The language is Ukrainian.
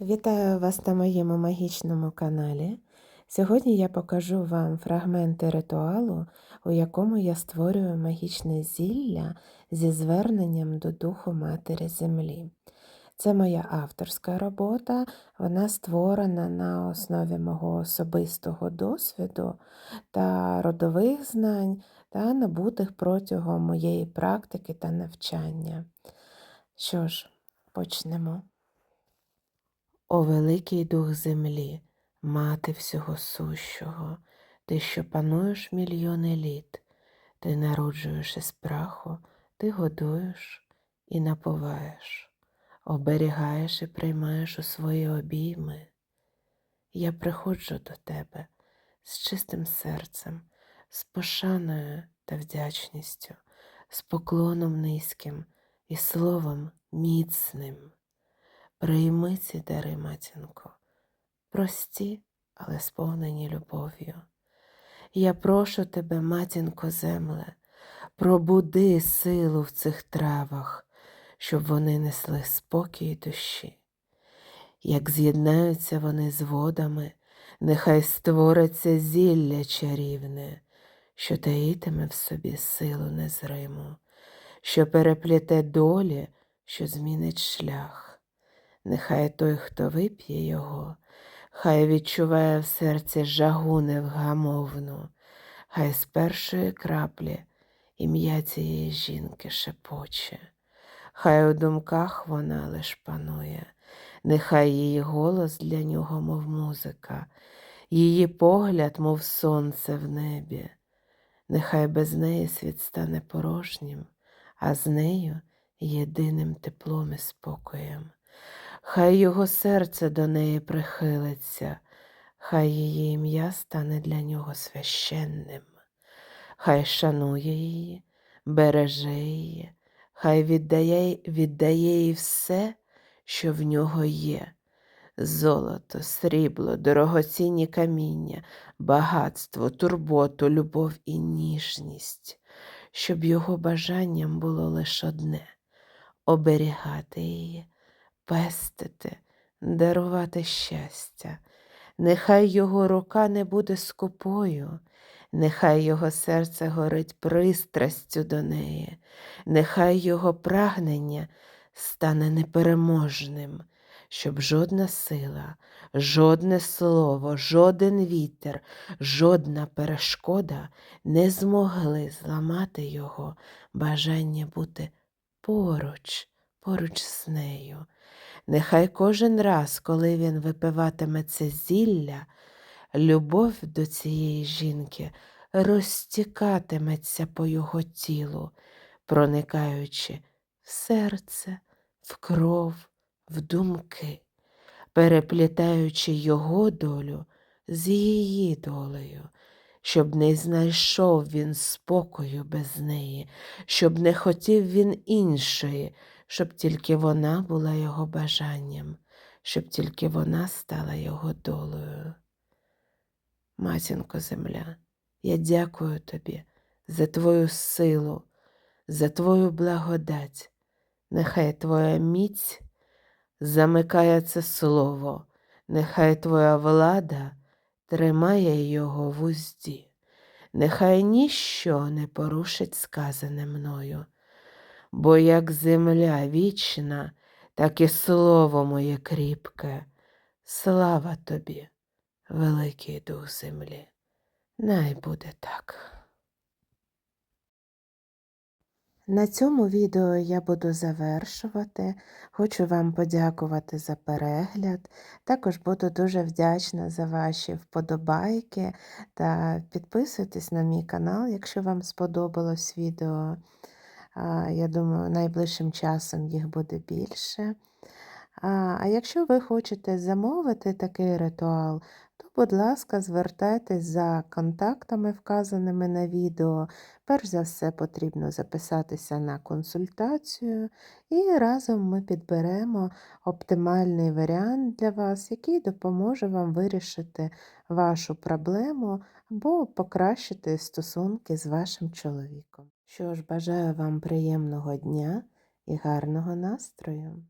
Вітаю вас на моєму магічному каналі. Сьогодні я покажу вам фрагменти ритуалу, у якому я створюю магічне зілля зі зверненням до Духу Матері Землі. Це моя авторська робота, вона створена на основі мого особистого досвіду та родових знань та набутих протягом моєї практики та навчання. Що ж, почнемо. О великий дух землі, мати всього сущого, ти, що пануєш мільйони літ, ти народжуєш із праху, ти годуєш і напуваєш, оберігаєш і приймаєш у свої обійми. Я приходжу до тебе з чистим серцем, з пошаною та вдячністю, з поклоном низьким і словом міцним. Прийми дари, матінко, прості, але сповнені любов'ю. Я прошу тебе, матінко земле, пробуди силу в цих травах, щоб вони несли спокій душі. Як з'єднаються вони з водами, нехай створиться зілля чарівне, що таїтиме в собі силу незриму, що перепліте долі, що змінить шлях. Нехай той, хто вип'є його, хай відчуває в серці жагу невгамовну, хай з першої краплі ім'я цієї жінки шепоче, хай у думках вона лиш панує, нехай її голос для нього, мов музика, її погляд, мов сонце в небі, нехай без неї світ стане порожнім, а з нею єдиним теплом і спокоєм. Хай його серце до неї прихилиться, хай її ім'я стане для нього священним, хай шанує її, береже її, хай віддає, віддає їй все, що в нього є. Золото, срібло, дорогоцінні каміння, багатство, турботу, любов і ніжність, щоб його бажанням було лише одне оберігати її пестити, дарувати щастя. Нехай його рука не буде скупою, нехай його серце горить пристрастю до неї, нехай його прагнення стане непереможним, щоб жодна сила, жодне слово, жоден вітер, жодна перешкода не змогли зламати його бажання бути поруч, поруч з нею. Нехай кожен раз, коли він випиватиме це зілля, любов до цієї жінки розтікатиметься по його тілу, проникаючи в серце, в кров, в думки, переплітаючи його долю з її долею, щоб не знайшов він спокою без неї, щоб не хотів він іншої щоб тільки вона була його бажанням, щоб тільки вона стала його долею. Матінко земля, я дякую тобі за твою силу, за твою благодать. Нехай твоя міць замикає це слово, нехай твоя влада тримає його в узді, нехай ніщо не порушить сказане мною бо як земля вічна, так і слово моє кріпке. Слава тобі, великий дух землі. Най буде так. На цьому відео я буду завершувати. Хочу вам подякувати за перегляд. Також буду дуже вдячна за ваші вподобайки та підписуйтесь на мій канал, якщо вам сподобалось відео. Я думаю, найближчим часом їх буде більше. А якщо ви хочете замовити такий ритуал, то, будь ласка, звертайтесь за контактами, вказаними на відео. Перш за все, потрібно записатися на консультацію, і разом ми підберемо оптимальний варіант для вас, який допоможе вам вирішити вашу проблему або покращити стосунки з вашим чоловіком. Що ж, бажаю вам приємного дня і гарного настрою!